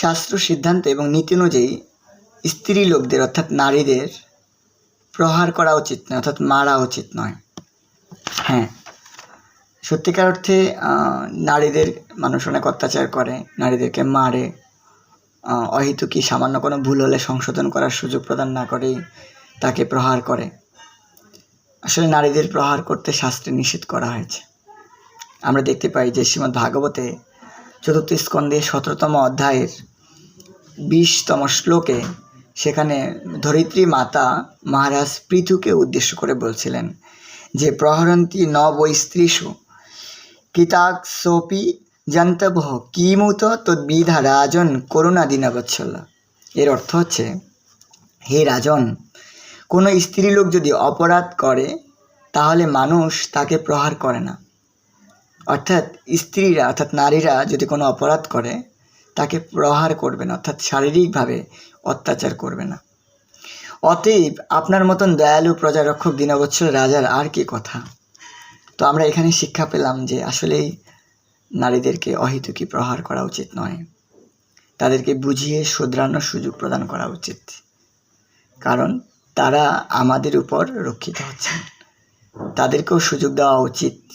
শাস্ত্র সিদ্ধান্ত এবং নীতি অনুযায়ী স্ত্রী লোকদের অর্থাৎ নারীদের প্রহার করা উচিত নয় অর্থাৎ মারা উচিত নয়। হ্যাঁ সত্যিকার অর্থে নারীদের মানুষ অনেক অত্যাচার করে নারীদেরকে মারে আহ, অহেতুকি সামান্য কোনো ভুল হলে সংশোধন করার সুযোগ প্রদান না করেই তাকে প্রহার করে। আসলে নারীদের প্রহার করতে শাস্ত্রে নিষেধ করা হয়েছে। আমরা দেখতে পাই যে শ্রীমদ্ ভাগবতে চতুর্থ স্কন্ধে সতেরোতম অধ্যায়ের বিশতম শ্লোকে সেখানে ধরিত্রী মাতা মহারাজ পৃথুকে উদ্দেশ্য করে বলছিলেন যে, প্রহরন্তি ন বৈ স্ত্রীষু কৃতাক্ষোপি জন্তভ কিমুত তদ্বিধা রাজন করুণা দিনবৎসল এর অর্থ হচ্ছে, হে রাজন, কোনো স্ত্রীলোক যদি অপরাধ করে, তাহলে মানুষ তাকে প্রহার করে না। অর্থাৎ স্ত্রীরা, অর্থাৎ নারীরা যদি কোনো অপরাধ করে, তাকে প্রহার করবে না, অর্থাৎ শারীরিকভাবে অত্যাচার করবে না। অতএব আপনার মতন দয়ালু প্রজারক্ষক দীনবৎসল রাজার আর কি কথা? তো আমরা এখানে শিক্ষা পেলাম যে আসলেই নারীদেরকে অহেতুকি প্রহার করা উচিত নয়। তাদেরকে বুঝিয়ে শুধরানোর সুযোগ প্রদান করা উচিত। কারণ তারা আমাদের উপর রক্ষিত হচ্ছেন। তাদেরকেও সুযোগ দেওয়া উচিত।